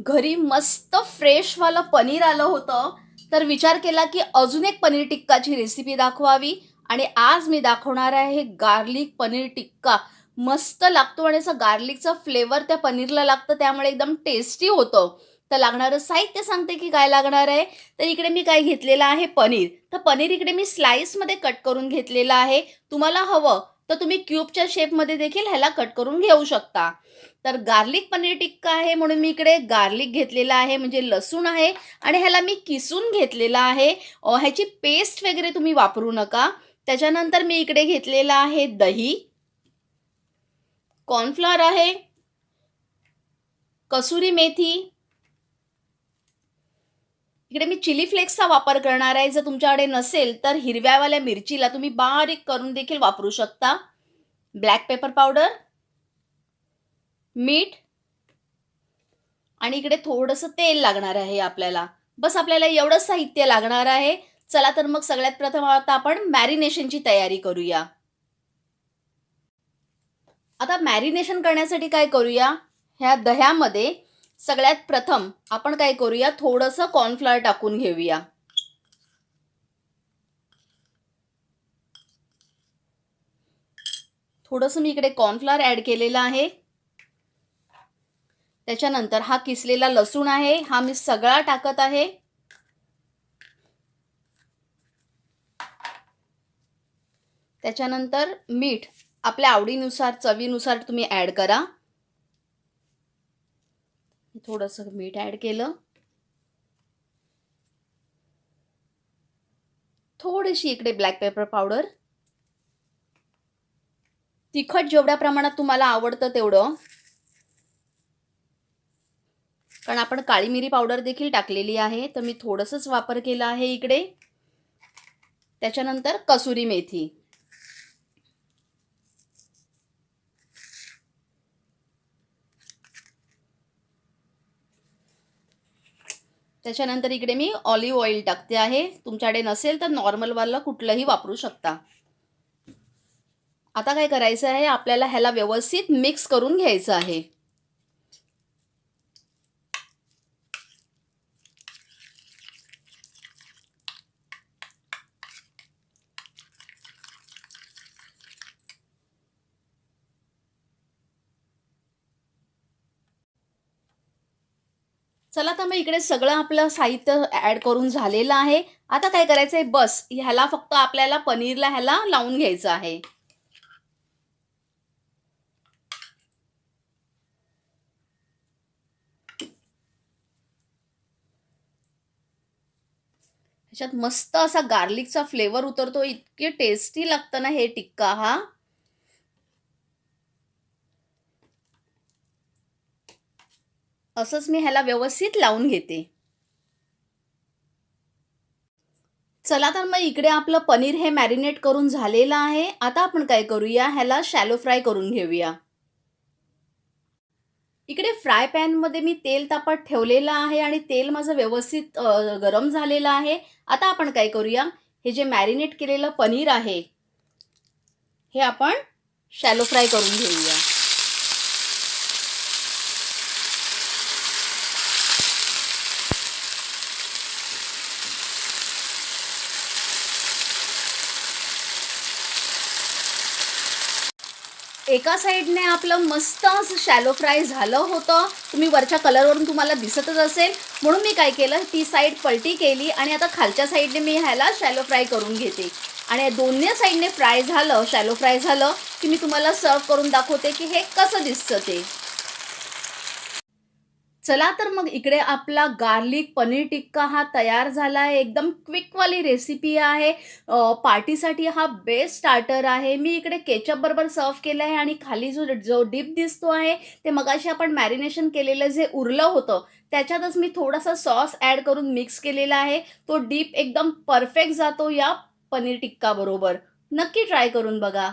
घरी मस्त फ्रेशवालं पनीर आलं होतं. तर विचार केला की अजून एक पनीर टिक्काची रेसिपी दाखवावी. आणि आज मी दाखवणार आहे गार्लिक पनीर टिक्का. मस्त लागतो आणि असं गार्लिकचा फ्लेवर त्या पनीरला लागतं त्यामुळे एकदम टेस्टी होतं. तर लागणारं साहित्य सांगते की काय लागणार आहे. तर इकडे मी काय घेतलेलं आहे पनीर. तर पनीर इकडे मी स्लाईसमध्ये कट करून घेतलेलं आहे. तुम्हाला हवं तर तुम्ही क्यूबच्या शेपमध्ये देखील ह्याला कट करून घेऊ शकता. तर गार्लिक पनीर टिक्का आहे म्हणून मी इकडे गार्लिक घेतलेला आहे म्हणजे लसूण आहे आणि ह्याला मी किसून घेतलेला आहे. ह्याची पेस्ट वगैरे तुम्ही वापरू नका. त्याच्यानंतर मी इकडे घेतलेला आहे दही. कॉर्नफ्लॉर आहे. कसुरी मेथी. इकडे मी चिली फ्लेक्सचा वापर करणार आहे. जर तुमच्याकडे नसेल तर हिरव्यावाल्या मिरचीला तुम्ही बारीक करून देखील वापरू शकता. ब्लॅक पेपर पावडर मीठ आणि इकडे थोडंसं तेल लागणार आहे आपल्याला. बस आपल्याला एवढंच साहित्य लागणार आहे. चला तर मग सगळ्यात प्रथम आता आपण मॅरिनेशनची तयारी करूया. आता मॅरिनेशन करण्यासाठी काय करूया? ह्या दह्यामध्ये सगळ्यात प्रथम आपण काय करूया? थोडंसं कॉर्नफ्लॉर टाकून घेऊया. थोडंसं मी इकडे कॉर्नफ्लॉर ॲड केलेलं आहे. त्याच्यानंतर हा किसलेला लसूण आहे. हा मी सगळा टाकत आहे. त्याच्यानंतर मीठ आपल्या आवडीनुसार चवीनुसार तुम्ही ॲड करा. थोडंसं मीठ ॲड केलं. थोडीशी इकडे ब्लॅक पेपर पावडर तिखट जेवढ्या प्रमाणात तुम्हाला आवडतं तेवढं. कारण आपण काळी मिरी पावडर देखील टाकलेली आहे तर मी थोडंसंच वापर केला आहे इकडे. त्याच्यानंतर कसुरी मेथी. त्याच्यानंतर इकडे मी ऑलिव्ह ऑइल टाकते आहे. तुमच्याकडे नसेल तर नॉर्मलवालं कुठलंही वापरू शकता. आता काय करायचं आहे? आपल्याला ह्याला व्यवस्थित मिक्स करून घ्यायचं आहे. चला तर मग इकडे सगळं आपलं साहित्य ॲड करून झालेलं आहे. आता काय करायचं आहे बस ह्याला फक्त आपल्याला पनीरला ह्याला लावून घ्यायचं आहे. ह्याच्यात मस्त असा गार्लिकचा फ्लेवर उतरतो. इतके टेस्टी लागतं ना हे टिक्का हा. असंच मी ह्याला व्यवस्थित लावून घेते. चला तर मग इकडे आपलं पनीर हे मॅरिनेट करून झालेलं आहे. आता आपण काय करूया? ह्याला शॅलो फ्राय करून घेऊया. इकडे फ्राय पॅनमध्ये मी तेल तापत ठेवलेलं आहे आणि तेल माझं व्यवस्थित गरम झालेलं आहे. आता आपण काय करूया? हे जे मॅरिनेट केलेलं पनीर आहे हे आपण शॅलो फ्राय करून घेऊया. एका साईडने आपलं मस्त असं शॅलो फ्राय झालं होतं. तुम्ही वरच्या कलरवरून तुम्हाला दिसतच असेल. म्हणून मी काय केलं ती साईड पलटी केली आणि आता खालच्या साईडने मी ह्याला शॅलो फ्राय करून घेते. आणि दोन्ही साईडने फ्राय झालं शॅलो फ्राय झालं की मी तुम्हाला सर्व करून दाखवते की हे कसं दिसतं ते. चला तर मग इकडे आपला गार्लिक पनीर टिक्का हा तयार झाला आहे एकदम क्विकवाली रेसिपी आहे. पार्टीसाठी हा बेस्ट स्टार्टर आहे. मी इकडे केचप बरोबर सर्व केलं आहे आणि खाली जो जो डीप दिसतो आहे ते मगाशी आपण मॅरिनेशन केलेलं जे उरलं होतं त्याच्यातच मी थोडासा सॉस ॲड करून मिक्स केलेला आहे. तो डीप एकदम परफेक्ट जातो या पनीर टिक्का बरोबर. नक्की ट्राय करून बघा.